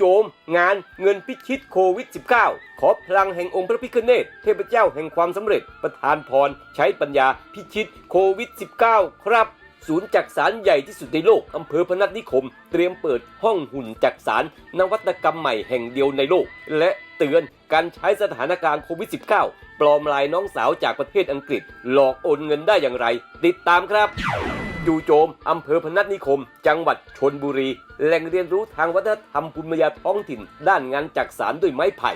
จู่โจม งานเงินพิชิตโควิด -19 ขอพลังแห่งองค์พระพิฆเนศเทพเจ้าแห่งความสำเร็จ ประทานพร ใช้ปัญญาพิชิตโควิด -19 ครับศูนย์จักสารใหญ่ที่สุดในโลก อำเภอพนัสนิคม เตรียมเปิดห้องหุ่นจักสารนวัตกรรมใหม่แห่งเดียวในโลก และเตือนการใช้สถานการณ์โควิด -19 ปลอมลายน้องสาวจากประเทศอังกฤษ หลอกโอนเงินได้อย่างไร ติดตามครับ จู่โจมอำเภอพนัสนิคม จังหวัดชนบุรี แหล่งเรียนรู้ทางวัฒนธรรมภูมิปัญญาท้องถิ่น ด้านงานจักสารด้วยไม้ไผ่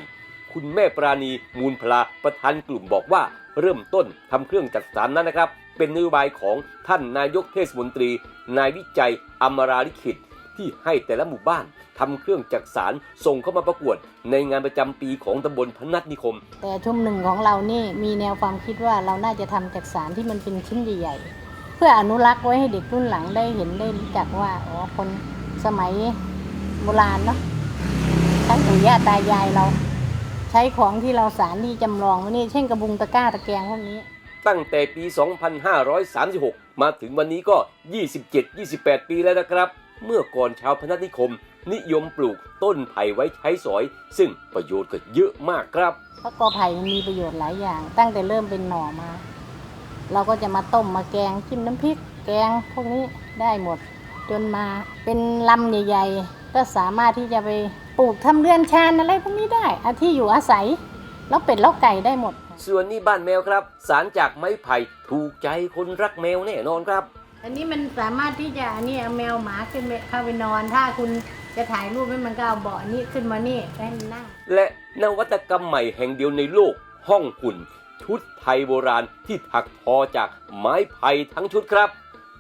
คุณแม่ปราณีมูลพลาประธานกลุ่มบอกว่า เริ่มต้นทำเครื่องจักสารนั้นนะครับ เป็นนโยบายของท่านนายกเทศมนตรี นายวิจัยอมราลิขิตที่ให้แต่ละหมู่บ้านทำเครื่องจักสารส่งเข้ามาประกวด ในงานประจำปีของตำบลพนัสนิคม แต่ชุมหนึ่งของเรานี่มีแนวความคิดว่าเราน่าจะทำจากสารที่มันเป็นชิ้นใหญ่ๆ พื่ออนุรักษ์ไว้ให้เด็กรุ่นหลังได้เห็นได้รู้จักว่าอ๋อคนสมัยโบราณเนาะทั้งปู่ย่าตายายเรา ใช้ของที่เราสารที่จำลองไว้นี่เช่นกระบุงตะกร้าตะแกรงพวกนี้ ตั้งแต่ปี 2536 มาถึงวันนี้ก็ 27-28 ปีแล้วนะครับ เมื่อก่อนชาวพนัสนิคม นิยมปลูกต้นไผ่ไว้ใช้สอย ซึ่งประโยชน์ก็เยอะมากครับเพราะกอไผ่มันมีประโยชน์หลายอย่าง ตั้งแต่เริ่มเป็นหน่อมา เราก็จะมาต้มมาแกงจิ้มน้ำพริก แกงพวกนี้ได้หมด จนมาเป็นลำใหญ่ ๆ ก็สามารถที่จะไปปลูกทำเรือนชานอะไรพวกนี้ได้อาที่อยู่อาศัยแล้วเป็ดแล้วไก่ได้หมด ส่วนนี้บ้านแมวครับ สารจากไม้ไผ่ถูกใจคนรักแมวแน่นอนครับ อันนี้มันสามารถที่จะอันนี้เอาแมวหมาขึ้นไปเข้าไปนอน ถ้าคุณจะถ่ายรูปให้มันก็เอาเบาะนี้ขึ้นมานี่ให้มันนั่งและนวัตกรรมใหม่แห่งเดียวในโลกห้องหุ่น ชุดไทยโบราณที่ถักทอจากไม้ไผ่ทั้งชุดครับ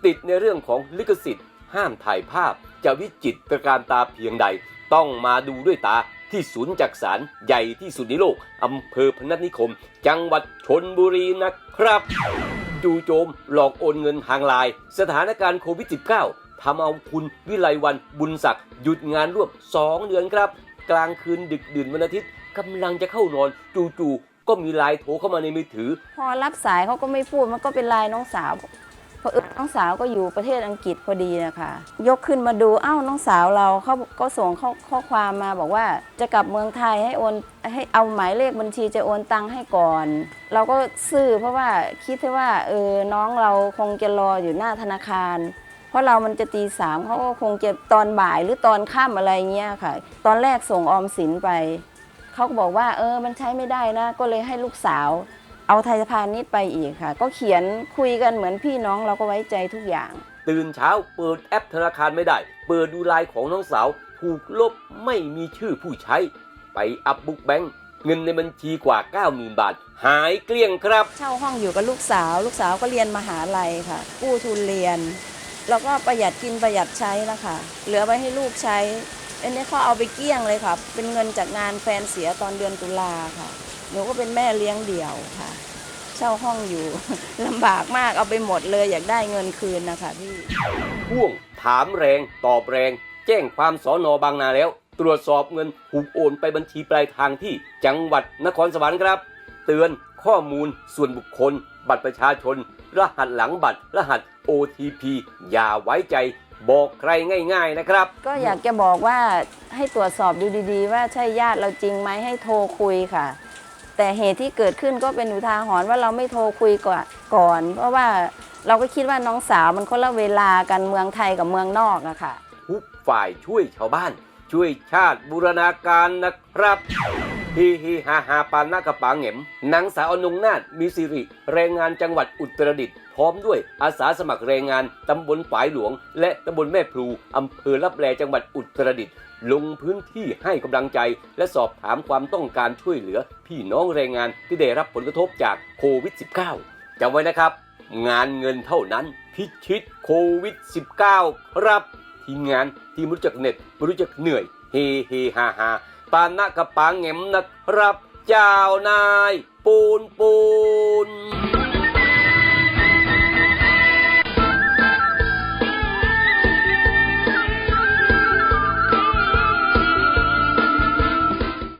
ติดในเรื่องของลิขสิทธิ์ ห้ามถ่ายภาพ จะวิจิตรการตาเพียงใด ต้องมาดูด้วยตาที่ศูนย์จักสารใหญ่ที่สุดในโลก อำเภอพนัสนิคม จังหวัดชนบุรีนะครับ จู่โจมหลอกโอนเงินทางไลน์สถานการณ์โควิด -19 ทำเอาคุณวิไลวันบุญศักดิ์หยุดงานร่วม 2 เดือนครับ กลางคืนดึกดื่นวันอาทิตย์กำลังจะเข้านอน จู่ๆ ก็มีไลน์โทรเข้ามาในมือถือ พอรับสายเขาก็ไม่พูดมันก็เป็นไลน์น้องสาวเพราะเออน้องสาวก็อยู่ประเทศอังกฤษพอดีนะคะยกขึ้นมาดูอ้าวน้องสาวเราเขาก็ส่งข้อข้อความมาบอกว่าจะกลับเมืองไทยให้โอนให้เอาหมายเลขบัญชีจะโอนตังค์ให้ก่อน เราก็ซื่อเพราะว่าคิดว่าเออน้องเราคงจะรออยู่หน้าธนาคารเพราะเรามันจะตีสามเขาก็คงจะตอนบ่ายหรือตอนค่ำอะไรเงี้ยค่ะ ตอนแรกส่งออมสินไป เขาก็บอกว่าเออมันใช้ไม่ได้นะ ก็เลยให้ลูกสาว เอาไทยพาณิชย์ไปอีกค่ะ ก็เขียนคุยกันเหมือนพี่น้องเราก็ไว้ใจทุกอย่าง ตื่นเช้าเปิดแอปธนาคารไม่ได้ เปิดดูไลน์ของน้องสาว ถูกลบไม่มีชื่อผู้ใช้ ไปอัพบุ๊กแบงค์เงินในบัญชีกว่า 90,000 บาท หายเกลี้ยงครับ เช่าห้องอยู่กับลูกสาว ลูกสาวก็เรียนมหาลัยค่ะ กู้ทุนเรียน แล้วก็ประหยัดกินประหยัดใช้นะคะเหลือไว้ให้ลูกใช้ อันนี้เขาเอาไปเกลี้ยงเลยค่ะ เป็นเงินจากงานแฟนเสียตอนเดือนตุลาค่ะ หนูก็เป็นแม่เลี้ยงเดี่ยวค่ะ เช่าห้องอยู่ ลำบากมากเอาไปหมดเลยอยากได้เงินคืนนะคะพี่พ่วงถามแรงตอบแรง แจ้งความสอนอบางนาแล้ว ตรวจสอบเงินถูกโอนไปบัญชีปลายทางที่จังหวัดนครสวรรค์ครับ เตือนข้อมูลส่วนบุคคล บัตรประชาชน รหัสหลังบัตร รหัส OTP อย่าไว้ใจ บอกใครง่าย ๆนะครับ ก็อยากจะบอกว่าให้ตรวจสอบดูดีๆ ว่าใช่ญาติเราจริงไหมให้โทรคุยค่ะ แต่เหตุที่เกิดขึ้นก็เป็นอุทาหรณ์ว่าเราไม่โทรคุยก่อนก่อน เพราะว่าเราก็คิดว่าน้องสาวมันคนละเวลากันเมืองไทยกับเมืองนอกอะค่ะ ทุกฝ่ายช่วยชาวบ้าน ช่วยชาติบูรณาการนะครับฮีฮีฮาฮาปานนากระปางเหงมนางสาวอนงนาถมีสิริ แรงงานจังหวัดอุตรดิตถ์ พร้อมด้วยอาสาสมัครแรงงานตำบลฝายหลวง และตำบลแม่พลูอำเภอลับแลจังหวัดอุตรดิตถ์ลงพื้นที่ให้กำลังใจ และสอบถามความต้องการช่วยเหลือ พี่น้องแรงงานที่ได้รับผลกระทบจากโควิด -19 จำไว้นะครับ งานเงินเท่านั้นพิชิตโควิด -19 ครับทีมงานที่ไม่รู้จักเหน็ดไม่รู้จักเหนื่อยเฮเฮฮาฮาปานะกระปางเหงมนะครับ เจ้านาย ปูนปูน